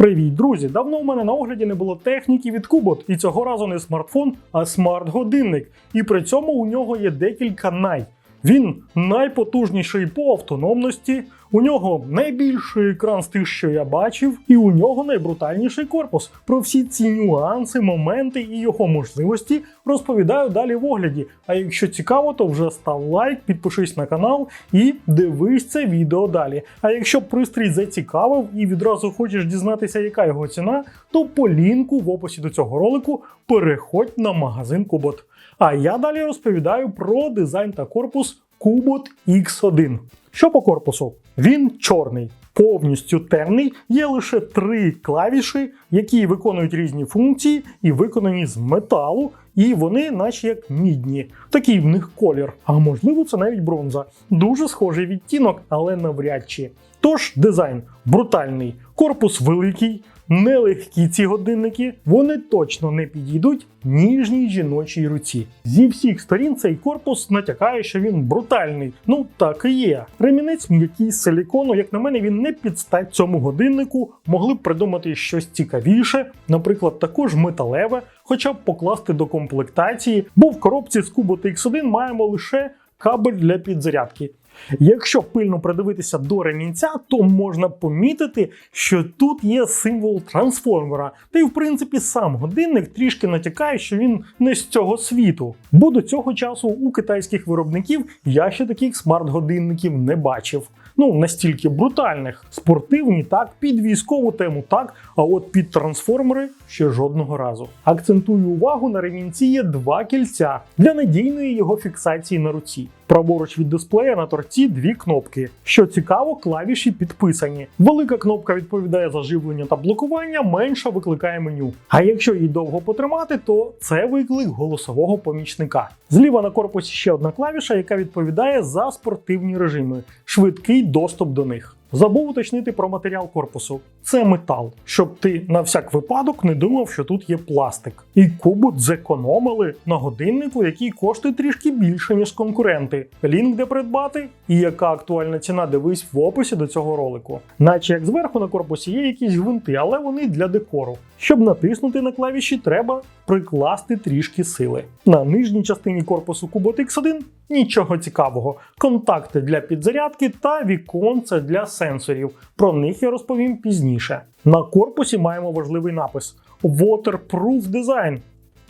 Привіт, друзі! Давно у мене на огляді не було техніки від Кубот, і цього разу не смартфон, а смарт-годинник. І при цьому у нього є декілька най. Він найпотужніший по автономності, у нього найбільший екран з тих, що я бачив, і у нього найбрутальніший корпус. Про всі ці нюанси, моменти і його можливості розповідаю далі в огляді. А якщо цікаво, то вже став лайк, підпишись на канал і дивись це відео далі. А якщо пристрій зацікавив і відразу хочеш дізнатися, яка його ціна, то по лінку в описі до цього ролику переходь на магазин Kubot. А я далі розповідаю про дизайн та корпус Kubot X1. Що по корпусу? Він чорний, повністю темний, є лише три клавіші, які виконують різні функції і виконані з металу, і вони, наче як мідні. Такий в них колір. А можливо, це навіть бронза. Дуже схожий відтінок, але навряд чи. Тож дизайн брутальний, корпус великий. Нелегкі ці годинники, вони точно не підійдуть ніжній жіночій руці. Зі всіх сторін цей корпус натякає, що він брутальний. Ну так і є. Ремінець м'який з силікону, як на мене, він не підстать цьому годиннику. Могли б придумати щось цікавіше, наприклад, також металеве, хоча б покласти до комплектації, бо в коробці з Kubot X1 маємо лише кабель для підзарядки. Якщо пильно придивитися до ремінця, то можна помітити, що тут є символ трансформера. Та й в принципі сам годинник трішки натякає, що він не з цього світу. Бо до цього часу у китайських виробників я ще таких смарт-годинників не бачив. Ну, настільки брутальних. Спортивні так, під військову тему так, а от під трансформери ще жодного разу. Акцентую увагу на ремінці є два кільця для надійної його фіксації на руці. Праворуч від дисплея на торці дві кнопки. Що цікаво, клавіші підписані. Велика кнопка відповідає за живлення та блокування, менша викликає меню. А якщо її довго потримати, то це виклик голосового помічника. Зліва на корпусі ще одна клавіша, яка відповідає за спортивні режими, швидкий доступ до них. Забув уточнити про матеріал корпусу. Це метал, щоб ти на всяк випадок не думав, що тут є пластик. І кубут зекономили на годиннику, який коштує трішки більше, ніж конкуренти. Лінк де придбати і яка актуальна ціна дивись в описі до цього ролику. Наче як зверху на корпусі є якісь гвинти, але вони для декору. Щоб натиснути на клавіші, треба прикласти трішки сили. На нижній частині корпусу Kubot X1 нічого цікавого. Контакти для підзарядки та віконце для сенсорів. Про них я розповім пізніше. На корпусі маємо важливий напис Waterproof Design.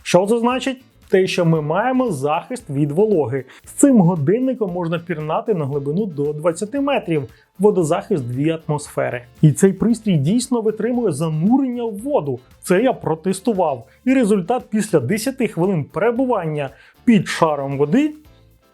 Що це значить? Те, що ми маємо захист від вологи. З цим годинником можна пірнати на глибину до 20 метрів, водозахист 2 атмосфери. І цей пристрій дійсно витримує занурення в воду. Це я протестував. І результат після 10 хвилин перебування під шаром води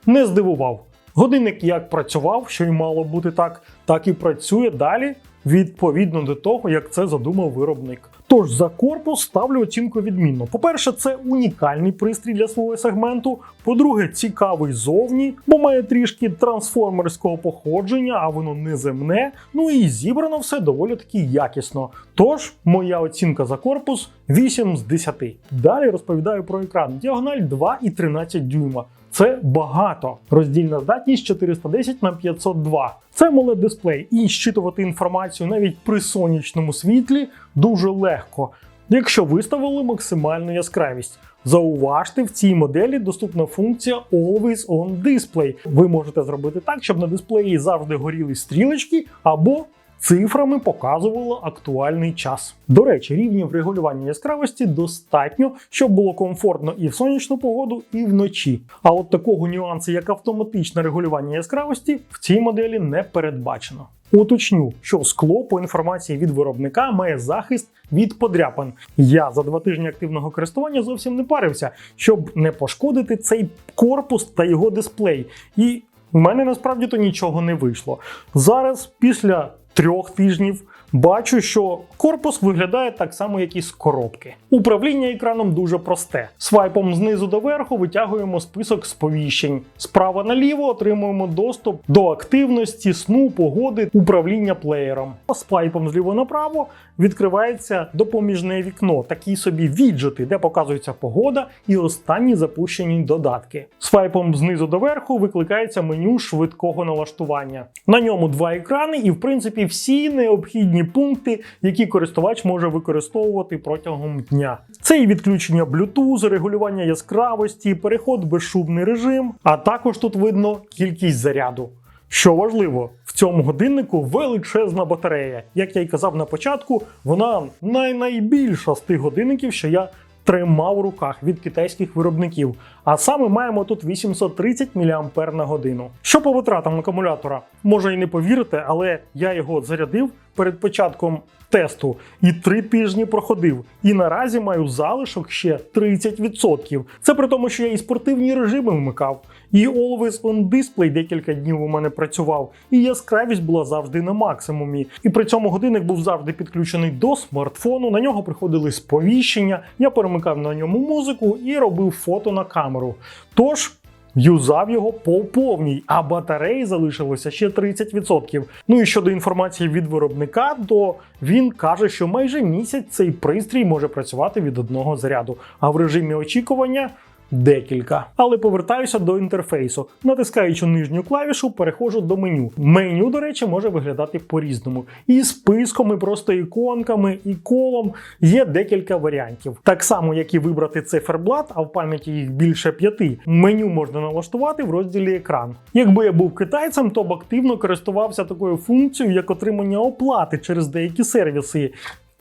не здивував. Годинник як працював, що й мало бути так, так і працює далі відповідно до того, як це задумав виробник. Тож за корпус ставлю оцінку відмінно. По-перше, це унікальний пристрій для свого сегменту. По-друге, цікавий зовні, бо має трішки трансформерського походження, а воно не земне. Ну і зібрано все доволі таки якісно. Тож, моя оцінка за корпус 8 з 10. Далі розповідаю про екран. Діагональ 2,13 дюйма. Це багато. Роздільна здатність 410 на 502. Це moled дисплей, і щитувати інформацію навіть при сонячному світлі дуже легко, якщо виставили максимальну яскравість. Зауважте, в цій моделі доступна функція Always On Display. Ви можете зробити так, щоб на дисплеї завжди горіли стрілочки або цифрами показувало актуальний час. До речі, рівнів регулювання яскравості достатньо, щоб було комфортно і в сонячну погоду, і вночі. А от такого нюансу, як автоматичне регулювання яскравості, в цій моделі не передбачено. Уточню, що скло по інформації від виробника має захист від подряпин. Я за два тижні активного користування зовсім не парився, щоб не пошкодити цей корпус та його дисплей. І в мене насправді то нічого не вийшло. Зараз, після трьох тижнів, бачу, що корпус виглядає так само, як і з коробки. Управління екраном дуже просте. Свайпом знизу до верху витягуємо список сповіщень. Справа наліво отримуємо доступ до активності, сну, погоди, управління плеєром. Свайпом зліво направо відкривається допоміжне вікно, такі собі віджити, де показується погода і останні запущені додатки. Свайпом знизу до верху викликається меню швидкого налаштування. На ньому два екрани, і в принципі всі необхідні необхідні пункти, які користувач може використовувати протягом дня. Це і відключення Bluetooth, регулювання яскравості, переход в безшумний режим, а також тут видно кількість заряду. Що важливо, в цьому годиннику величезна батарея. Як я й казав на початку, вона най-найбільша з тих годинників, що я тримав у руках від китайських виробників. А саме маємо тут 830 мАч на годину. Що по витратам акумулятора? Може і не повірите, але я його зарядив перед початком тесту і три тижні проходив. І наразі маю залишок ще 30%. Це при тому, що я і спортивні режими вмикав, і Always On Display декілька днів у мене працював, і яскравість була завжди на максимумі. І при цьому годинник був завжди підключений до смартфону. На нього приходили сповіщення. Я перемикав на ньому музику і робив фото на камеру. Тож. Юзав його по повній, а батареї залишилося ще 30%. Ну і щодо інформації від виробника, то він каже, що майже місяць цей пристрій може працювати від одного заряду, а в режимі очікування. Декілька. Але повертаюся до інтерфейсу. Натискаючи нижню клавішу, переходжу до меню. Меню, до речі, може виглядати по-різному. І списком, і просто іконками, і колом є декілька варіантів. Так само, як і вибрати циферблат, а в пам'яті їх більше п'яти. Меню можна налаштувати в розділі екран. Якби я був китайцем, то б активно користувався такою функцією, як отримання оплати через деякі сервіси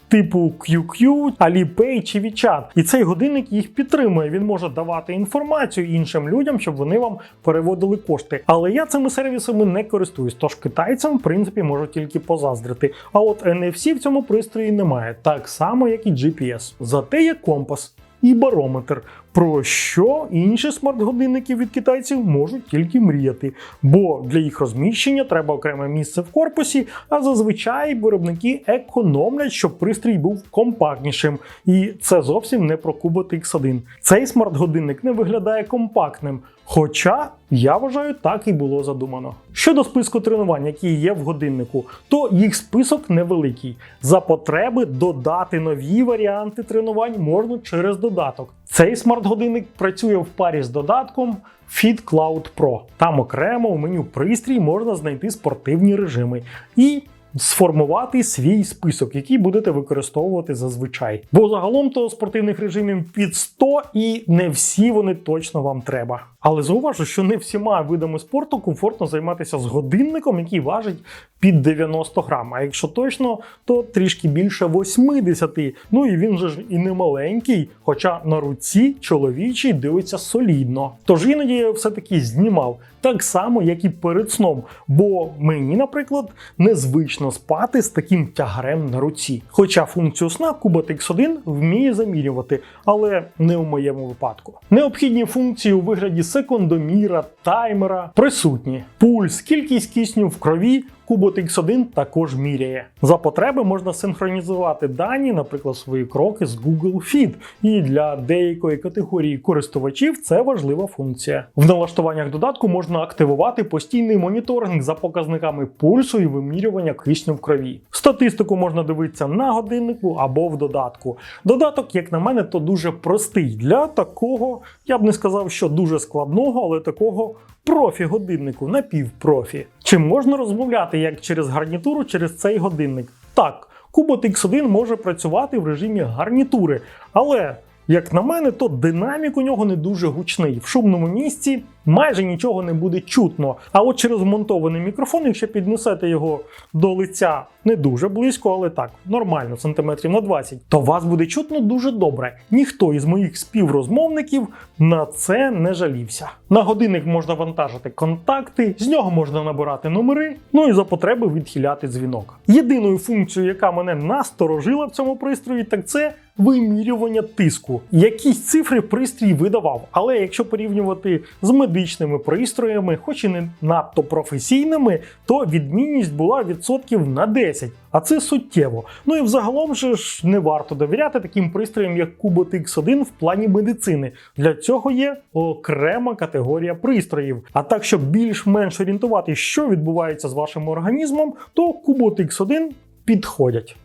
типу QQ, Alipay чи WeChat. І цей годинник їх підтримує. Він може давати інформацію іншим людям, щоб вони вам переводили кошти. Але я цими сервісами не користуюсь, тож китайцям, в принципі, можу тільки позаздрити. А от NFC в цьому пристрої немає, так само, як і GPS. Зате є компас. І барометр, про що інші смарт-годинники від китайців можуть тільки мріяти, бо для їх розміщення треба окреме місце в корпусі, а зазвичай виробники економлять, щоб пристрій був компактнішим. І це зовсім не про Kubot X1. Цей смарт-годинник не виглядає компактним. Хоча я вважаю, так і було задумано. Щодо списку тренувань, які є в годиннику, то їх список невеликий. За потреби додати нові варіанти тренувань можна через додаток. Цей смарт-годинник працює в парі з додатком Fit Cloud Pro. Там окремо в меню пристрій можна знайти спортивні режими і сформувати свій список, який будете використовувати зазвичай. Бо загалом то спортивних режимів під 100 і не всі вони точно вам треба. Але зауважу, що не всіма видами спорту комфортно займатися з годинником, який важить під 90 грам. А якщо точно, то трішки більше 80. Ну і він же ж і не маленький, хоча на руці чоловічий дивиться солідно. Тож іноді я все-таки знімав так само, як і перед сном. Бо мені, наприклад, незвично спати з таким тягарем на руці. Хоча функцію сна Kubot X1 вміє замірювати, але не у моєму випадку. Необхідні функції у вигляді секундоміра, таймера присутні. Пульс, кількість кисню в крові. Kubot X1 також міряє. За потреби можна синхронізувати дані, наприклад, свої кроки з Google Fit. І для деякої категорії користувачів це важлива функція. В налаштуваннях додатку можна активувати постійний моніторинг за показниками пульсу і вимірювання кисню в крові. Статистику можна дивитися на годиннику або в додатку. Додаток, як на мене, то дуже простий для такого, я б не сказав, що дуже складного, але такого профі-годиннику, напівпрофі. Чи можна розмовляти як через гарнітуру через цей годинник? Так, Кубот X1 може працювати в режимі гарнітури, але. Як на мене, то динамік у нього не дуже гучний. В шумному місці майже нічого не буде чутно. А от через вмонтований мікрофон, якщо піднесете його до лиця не дуже близько, але так, нормально, сантиметрів на 20, то вас буде чутно дуже добре. Ніхто із моїх співрозмовників на це не жалівся. На годинник можна вантажити контакти, з нього можна набирати номери, ну і за потреби відхиляти дзвінок. Єдиною функцією, яка мене насторожила в цьому пристрої, так це вимірювання тиску. Якісь цифри пристрій видавав, але якщо порівнювати з медичними пристроями, хоч і не надто професійними, то відмінність була відсотків на 10. А це суттєво. Ну і взагалом же ж не варто довіряти таким пристроям, як Kubot X1 в плані медицини. Для цього є окрема категорія пристроїв. А так, щоб більш-менш орієнтувати, що відбувається з вашим організмом, то Kubot X1 підходять.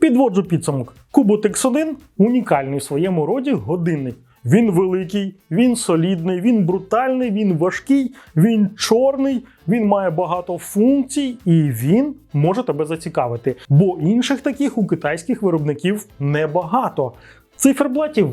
Підводжу підсумок. Kubot X1 унікальний в своєму роді годинник. Він великий, він солідний, він брутальний, він важкий, він чорний, він має багато функцій і він може тебе зацікавити. Бо інших таких у китайських виробників небагато. Циферблатів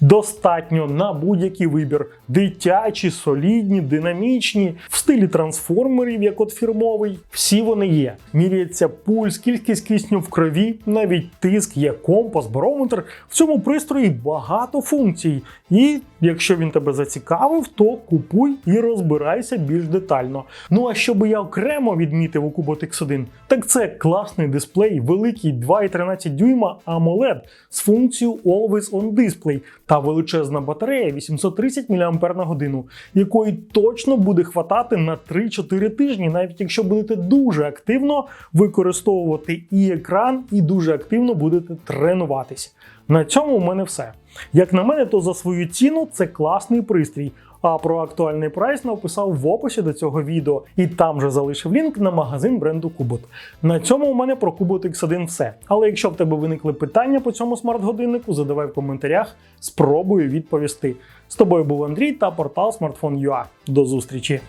достатньо на будь-який вибір: дитячі, солідні, динамічні, в стилі трансформерів, як от фірмовий. Всі вони є. Міряється пульс, кількість кисню в крові, навіть тиск, є компас, барометр. В цьому пристрої багато функцій. І якщо він тебе зацікавив, то купуй і розбирайся більш детально. Ну а що би я окремо відмітив у Kubot X1, так це класний дисплей, великий 2,13 дюйма AMOLED з функцією Always On Display та величезна батарея 830 мАч, якої точно буде хватати на 3-4 тижні, навіть якщо будете дуже активно використовувати і екран, і дуже активно будете тренуватись. На цьому у мене все. Як на мене, то за свою ціну це класний пристрій. А про актуальний прайс написав в описі до цього відео, і там же залишив лінк на магазин бренду Kubot. На цьому у мене про Kubot X1 все. Але якщо в тебе виникли питання по цьому смарт-годиннику, задавай в коментарях, спробую відповісти. З тобою був Андрій та портал Smartphone.ua. До зустрічі!